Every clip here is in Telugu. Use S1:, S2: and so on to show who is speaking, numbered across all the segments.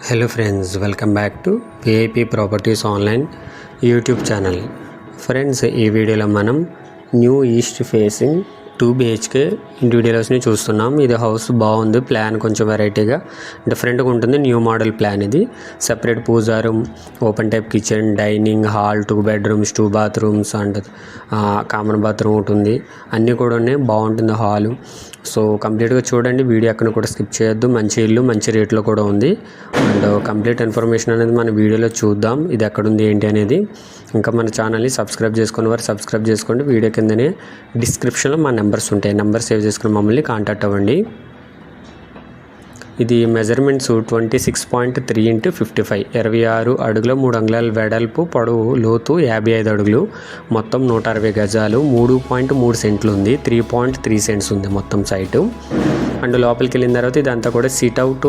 S1: Hello friends welcome back to VIP properties online YouTube channel friends ఈ వీడియోలో మనం new east facing two BHK ఇండివిజువల్స్ని చూస్తున్నాం. ఇది హౌస్ బాగుంది ప్లాన్ కొంచెం వెరైటీగా డిఫరెంట్గా ఉంటుంది న్యూ మోడల్ ప్లాన్ ఇది. Separate pooja room open type kitchen dining hall two bedrooms two bathrooms and common bathroom ఒకటి ఉంది. అన్నీ కూడా ఉన్నాయి బాగుంటుంది హాలు సో కంప్లీట్గా చూడండి వీడియో ఎక్కడ కూడా స్కిప్ చేయొద్దు. మంచి ఇల్లు మంచి రేట్లో కూడా ఉంది. అండ్ కంప్లీట్ ఇన్ఫర్మేషన్ అనేది మన వీడియోలో చూద్దాం. ఇది ఎక్కడుంది ఏంటి అనేది. ఇంకా మన ఛానల్ని సబ్స్క్రైబ్ చేసుకున్న వారు సబ్స్క్రైబ్ చేసుకోండి. వీడియో కిందనే డిస్క్రిప్షన్లో మా నెంబర్స్ ఉంటాయి. నెంబర్ సేవ్ చేసుకుని మమ్మల్ని కాంటాక్ట్ అవ్వండి. ఇది measurements twenty six point three into fifty five. ఇరవై ఆరు అడుగుల మూడు అంగుళాల వెడల్పు పొడవు లోతు యాభై ఐదు అడుగులు. మొత్తం నూట అరవై గజాలు. మూడు పాయింట్ మూడు సెంట్లు ఉంది. త్రీ పాయింట్ త్రీ సెంట్స్ ఉంది మొత్తం సైటు. అండ్ లోపలికి వెళ్ళిన తర్వాత ఇదంతా కూడా sit out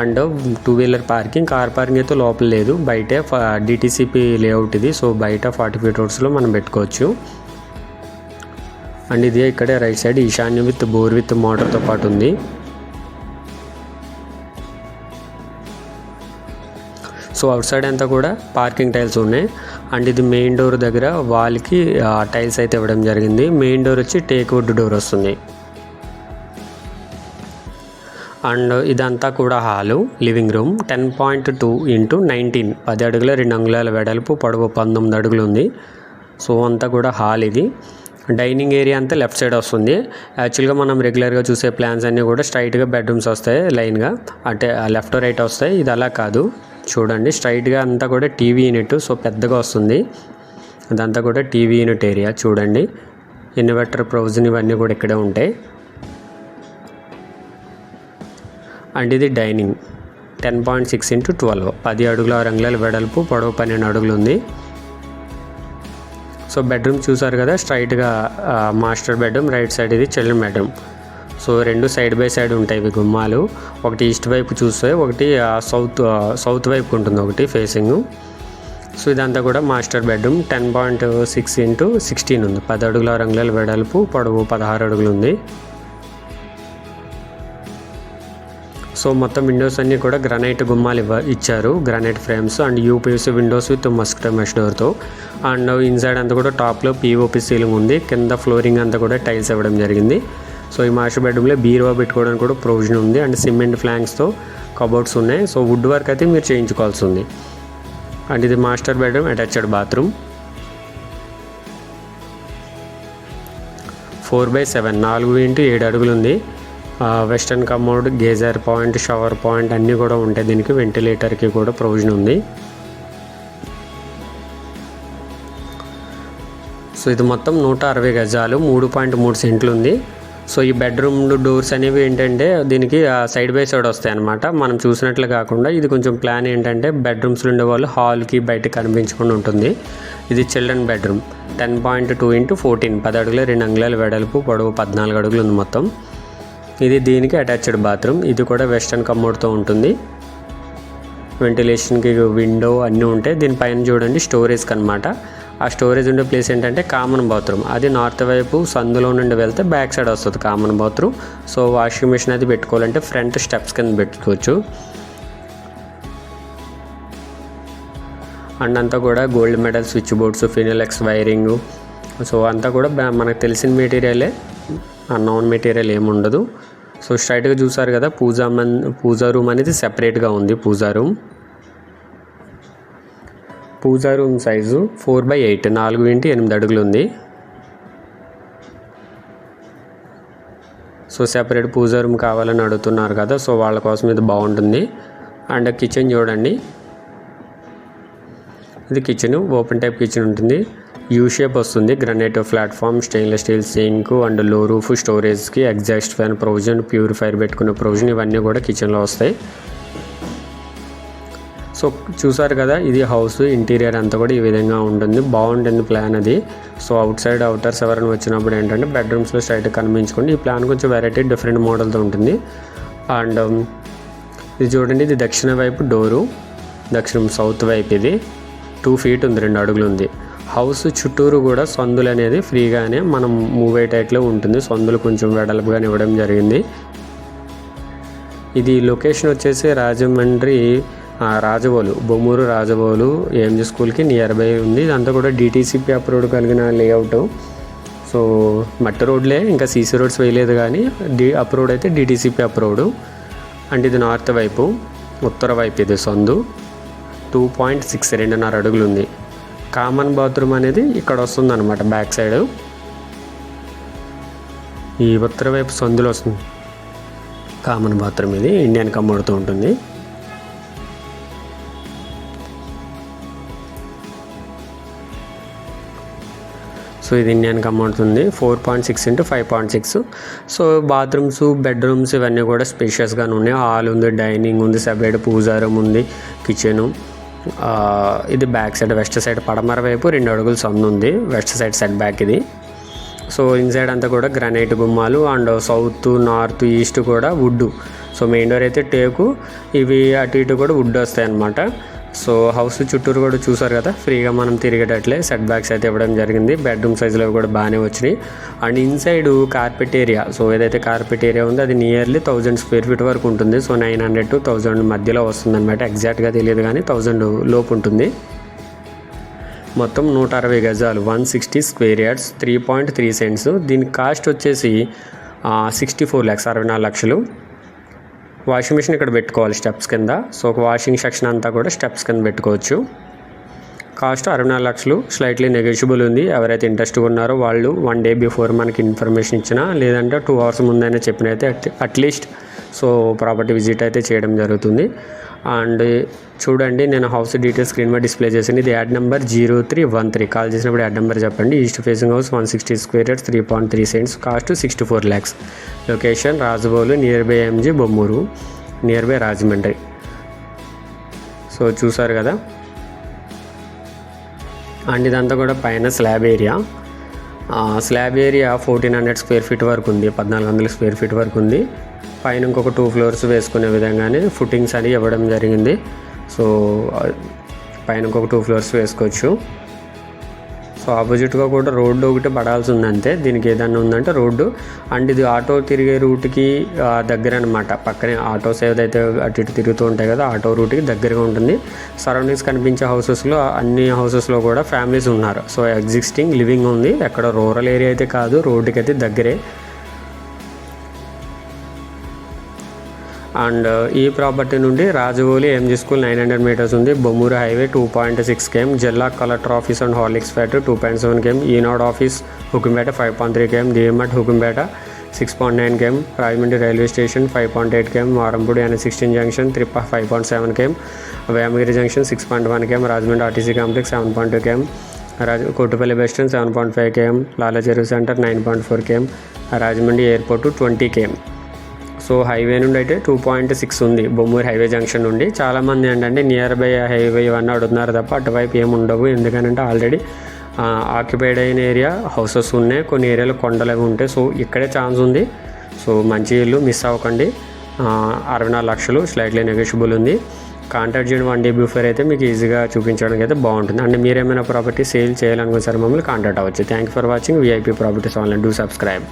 S1: and two wheeler parking. Car parking అయితే లోపల లేదు. బయటే డిటీసీపీ లేఅవుట్ ఇది. సో బయట ఫార్టీ ఫీట్ రోడ్స్లో మనం పెట్టుకోవచ్చు. అండ్ ఇది ఇక్కడే రైట్ సైడ్ ఈశాన్యం విత్ బోర్ విత్ మోటార్తో పాటు ఉంది. సో అవుట్ సైడ్ అంతా కూడా పార్కింగ్ టైల్స్ ఉన్నాయి. అండ్ ఇది మెయిన్ డోర్ దగ్గర వాల్కి టైల్స్ అయితే ఇవ్వడం జరిగింది. మెయిన్ డోర్ వచ్చి టేక్ వుడ్ డోర్ వస్తుంది. అండ్ ఇదంతా కూడా hall living room ten point two into nineteen. పది అడుగుల రెండు అంగుళాల వెడల్పు పొడవు పంతొమ్మిది అడుగులు ఉంది. సో అంతా కూడా హాల్ ఇది. డైనింగ్ ఏరియా అంతా లెఫ్ట్ సైడ్ వస్తుంది. యాక్చువల్గా మనం రెగ్యులర్గా చూసే ప్లాన్స్ అన్నీ కూడా స్ట్రైట్గా బెడ్రూమ్స్ వస్తాయి లైన్గా. అంటే లెఫ్ట్ రైట్ వస్తాయి. ఇది అలా కాదు. చూడండి స్ట్రైట్గా అంతా కూడా టీవీ యూనిట్ సో పెద్దగా వస్తుంది. అదంతా కూడా టీవీ యూనిట్ ఏరియా. చూడండి ఇన్వర్టర్ ప్రొవిజన్ ఇవన్నీ కూడా ఇక్కడే ఉంటాయి. అండ్ ఇది dining. Ten point six into twelve. పది అడుగుల ఆరు అంగుళాల వెడల్పు పొడవు పన్నెండు అడుగులు ఉంది సో బెడ్రూమ్ చూసారు కదా స్ట్రైట్గా మాస్టర్ బెడ్రూమ్ రైట్ సైడ్ ఇది చిల్డ్రన్ బెడ్రూమ్. సో రెండు సైడ్ బై సైడ్ ఉంటాయి ఇవి గుమ్మాలు. ఒకటి ఈస్ట్ వైపు చూస్తే ఒకటి సౌత్ సౌత్ వైపు ఉంటుంది ఒకటి ఫేసింగ్. సో ఇదంతా కూడా master bedroom ten point six into sixteen ఉంది. పది అడుగుల రంగుల వెడల్పు పొడవు పదహారు అడుగులు ఉంది. సో మొత్తం విండోస్ అన్నీ కూడా గ్రానైట్ గుమ్మాలు ఇవ్వ ఇచ్చారు granite frames and UPS windows with mask mesh డోర్తో and inside అంతా కూడా టాప్లో పీఓపీ సీలింగ్ ఉంది. కింద ఫ్లోరింగ్ అంతా కూడా టైల్స్ ఇవ్వడం జరిగింది. సో ఈ మాస్టర్ బెడ్రూమ్లో బీరువా పెట్టుకోవడానికి కూడా ప్రొవిజన్ ఉంది. అండ్ సిమెంట్ ఫ్లాంక్స్తో కబోర్డ్స్ ఉన్నాయి. సో వుడ్ వర్క్ అయితే మీరు చేయించుకోవాల్సి ఉంది. అండ్ ఇది master bedroom attached bathroom four by seven నాలుగు ఇంటూ ఏడు అడుగులు ఉంది. Western commode geyser point shower point అన్నీ కూడా ఉంటాయి. దీనికి వెంటిలేటర్కి కూడా ప్రొవిజన్ ఉంది. సో ఇది మొత్తం నూట అరవై గజాలు మూడు పాయింట్ మూడు సెంట్లు ఉంది. సో ఈ బెడ్రూమ్ డోర్స్ అనేవి ఏంటంటే దీనికి సైడ్ బై సైడ్ వస్తాయి అనమాట మనం చూసినట్లు కాకుండా ఇది కొంచెం ప్లాన్ ఏంటంటే బెడ్రూమ్స్లో ఉండే వాళ్ళు హాల్కి బయట కనిపించకుండా ఉంటుంది. ఇది children bedroom ten point two into fourteen పది అడుగులు రెండు అంగుళాల వెడల్పు పొడవు పద్నాలుగు అడుగులు ఉంది మొత్తం. ఇది దీనికి అటాచ్డ్ బాత్రూమ్. ఇది కూడా వెస్టర్న్ కమోడ్తో ఉంటుంది. వెంటిలేషన్కి విండో అన్నీ ఉంటాయి. దీనిపైన చూడండి స్టోరేజ్కి అనమాట ఆ స్టోరేజ్ ఉండే ప్లేస్ ఏంటంటే కామన్ బాత్రూమ్. అది నార్త్ వైపు సందులో నుండి వెళ్తే బ్యాక్ సైడ్ వస్తుంది common bathroom. So washing machine అది పెట్టుకోవాలంటే ఫ్రంట్ స్టెప్స్ కింద పెట్టుకోవచ్చు. అండ్ అంతా కూడా gold medal switch boards Finolex wiring. So అంతా కూడా మనకు తెలిసిన మెటీరియలే. నాన్ మెటీరియల్ ఏముండదు. సో స్ట్రైట్గా చూసారు కదా పూజా మన్ పూజా రూమ్ అనేది సెపరేట్గా ఉంది pooja room pooja room size four by eight నాలుగు ఇంటి ఎనిమిది అడుగులు ఉంది. సో సెపరేట్ పూజా రూమ్ కావాలని అడుగుతున్నారు కదా సో వాళ్ళ కోసం ఇది బాగుంటుంది. అండ్ కిచెన్ చూడండి. ఇది కిచెన్ ఓపెన్ టైప్ కిచెన్ ఉంటుంది. యూ షేప్ వస్తుంది. Granite platform stainless steel sink అండ్లో roof స్టోరేజ్కి ఎగ్జాస్ట్ ఫ్యాన్ ప్రొవిజన్ ప్యూరిఫైర్ పెట్టుకునే ప్రొవిజన్ ఇవన్నీ కూడా కిచెన్లో వస్తాయి. సో చూసారు కదా ఇది హౌస్ ఇంటీరియర్ అంతా కూడా ఈ విధంగా ఉంటుంది. బాగుంటుంది ప్లాన్ అది. సో అవుట్ సైడ్ అవుటర్స్ ఎవరైనా వచ్చినప్పుడు ఏంటంటే బెడ్రూమ్స్లో స్ట్రైట్ కనిపించుకోండి. ఈ ప్లాన్ కొంచెం వెరైటీ డిఫరెంట్ మోడల్తో ఉంటుంది. అండ్ um, ఇది చూడండి ఇది దక్షిణ వైపు డోరు దక్షిణం సౌత్ వైపు ఇది. టూ ఫీట్ ఉంది రెండు అడుగులు ఉంది. హౌస్ చుట్టూరు కూడా సందులు అనేది ఫ్రీగానే మనం మూవ్ అయ్యేటట్లు ఉంటుంది. సందులు కొంచెం వెడల్పుగానే ఇవ్వడం జరిగింది. ఇది లొకేషన్ వచ్చేసి రాజమండ్రి రాజవోలు బొమ్మూరు రాజవోలు ఏఎంజీ స్కూల్కి నియర్ బై ఉంది. ఇదంతా కూడా డిటీసీపీ అప్రూవ్డ్ కలిగిన లేఅవుట్ సో మట్టి రోడ్లే ఇంకా సీసీ రోడ్స్ వేయలేదు కానీ డి అప్రూవ్డ్ అయితే డిటీసీపీ అప్రూవ్డ్ అండ్ ఇది నార్త్ వైపు ఉత్తర వైపు ఇది సందు. టూ పాయింట్ సిక్స్ రెండున్నర అడుగులు ఉంది కామన్ బాత్రూమ్ అనేది ఇక్కడ వస్తుంది అనమాట బ్యాక్ సైడ్. ఈ ఉత్తర వైపు సందులో వస్తుంది. కామన్ బాత్రూమ్ ఇది ఇండియన్ కమ్ముడుతూ ఉంటుంది. సో ఇది ఇండియన్ కమౌంట్ ఉంది four point six into five point six. So bathrooms bedrooms ఇవన్నీ కూడా స్పేషియస్గానే ఉన్నాయి. హాల్ ఉంది డైనింగ్ ఉంది సపరేట్ పూజా రూమ్ ఉంది కిచెను ఇది బ్యాక్ సైడ్ వెస్ట్ సైడ్ పడమర వైపు రెండు అడుగులు సందు ఉంది. వెస్ట్ సైడ్ సెట్ బ్యాక్ ఇది. సో ఇన్సైడ్ అంతా కూడా గ్రానైట్ గుమ్మాలు అండ్ సౌత్ నార్త్ ఈస్ట్ కూడా వుడ్ సో మెయిన్ డోర్ అయితే టేకు. ఇవి అటు ఇటు కూడా వుడ్ వస్తాయి అన్నమాట సో హౌస్ చుట్టూరు కూడా చూసారు కదా ఫ్రీగా మనం తిరిగేటట్లే సెట్ బ్యాక్స్ అయితే ఇవ్వడం జరిగింది. బెడ్రూమ్ సైజులో కూడా బాగానే వచ్చినాయి. And inside carpet area so ఏదైతే కార్పెట్ ఏరియా ఉందో అది నియర్లీ థౌజండ్ స్క్వేర్ ఫీట్ వరకు ఉంటుంది. So nine hundred to thousand మధ్యలో వస్తుంది అనమాట ఎగ్జాక్ట్గా తెలియదు కానీ థౌజండ్ లోపు ఉంటుంది. మొత్తం నూట అరవై గజాలు one sixty square yards three point three cents దీని కాస్ట్ వచ్చేసి సిక్స్టీ ఫోర్ ల్యాక్స్ అరవై నాలుగు లక్షలు. వాషింగ్ మిషన్ ఇక్కడ పెట్టుకోవాలి స్టెప్స్ కింద. సో ఒక వాషింగ్ సెక్షన్ అంతా కూడా స్టెప్స్ కింద పెట్టుకోవచ్చు. కాస్ట్ అరవై నాలుగు లక్షలు. స్లైట్లీ నెగోషియబుల్ ఉంది. ఎవరైతే ఇంట్రెస్ట్గా ఉన్నారో వాళ్ళు వన్ డే బిఫోర్ మనకి ఇన్ఫర్మేషన్ ఇచ్చినా లేదంటే టూ అవర్స్ ముందైనా చెప్పినైతే at at least so property visit అయితే చేయడం జరుగుతుంది. అండ్ చూడండి నేను హౌస్ డీటెయిల్స్ స్క్రీన్ మీద డిస్ప్లే చేసింది. ఇది ad number zero three one three call చేసినప్పుడు యాడ్ నెంబర్ చెప్పండి. East facing house one sixty square yards three point three cents cost sixty four lakhs location Rajabolu near by MG Bommuru near by Rajahmundry so చూసారు కదా? అండ్ ఇదంతా కూడా పైన slab area slab area fourteen hundred square feet వరకు ఉంది. పద్నాలుగు వందల స్క్వేర్ ఫీట్ వరకు ఉంది. పైన ఇంకొక టూ ఫ్లోర్స్ వేసుకునే విధంగానే ఫుటింగ్స్ అని ఇవ్వడం జరిగింది. సో పైన ఇంకొక టూ ఫ్లోర్స్ వేసుకోవచ్చు. సో ఆపోజిట్గా కూడా రోడ్డు ఒకటి పడాల్సి ఉందంతే. దీనికి ఏదన్నా ఉందంటే రోడ్డు. అండ్ ఇది ఆటో తిరిగే రూట్కి దగ్గర అనమాట పక్కనే ఆటోస్ ఏదైతే అటు ఇటు తిరుగుతూ ఉంటాయి కదా ఆటో రూట్కి దగ్గరగా ఉంటుంది. సరౌండింగ్స్ కనిపించే హౌసెస్లో అన్ని హౌసెస్లో కూడా ఫ్యామిలీస్ ఉన్నారు. సో ఎగ్జిస్టింగ్ లివింగ్ ఉంది. ఎక్కడ రూరల్ ఏరియా అయితే కాదు రోడ్డుకి అయితే దగ్గరే. అండ్ ఈ ప్రాపర్టీ నుండి Rajavoli MG school nine hundred metres ఉంది Bommuru highway two point six KM జిల్లా collector office and Horlicks factory two point seven KM Eenadu office Hukumpeta five point three KM DMart Hukumpeta six point nine KM Rajahmundry railway station five point eight KM Varampudi N sixteen junction త్రిప్ప five point seven KM Vemagiri junction six point one KM Rajahmundry RTC complex seven point two KM Raja Kottupalli bus stand seven point five KM Lalacheruvu centre nine point four KM Rajahmundry airport twenty KM so highway నుండి అయితే టూ పాయింట్ సిక్స్ ఉంది బొమ్మూరు హైవే జంక్షన్ నుండి. చాలామంది ఏంటంటే నియర్ బై హైవే ఇవన్నీ అడుగుతున్నారు తప్ప అటువైపు ఏమి ఉండవు. ఎందుకంటే ఆల్రెడీ ఆక్యుపైడ్ అయిన ఏరియా హౌసెస్ ఉన్నాయి కొన్ని ఏరియాలో కొండలు అవి ఉంటాయి సో ఇక్కడే ఛాన్స్ ఉంది. సో మంచి ఇల్లు మిస్ అవ్వకండి. అరవై నాలుగు లక్షలు స్లైట్లీ నెగోషియబుల్ ఉంది. కాంటాక్ట్ చేయండి వన్ డే బిఫోర్ అయితే మీకు ఈజీగా చూపించడానికి అయితే బాగుంటుంది. అండ్ మీరేమైనా ప్రాపర్టీ సేల్ చేయాలనుకున్న సరే మమ్మల్ని కాంటాక్ట్ అవ్వచ్చు thank you for watching VIP properties online do subscribe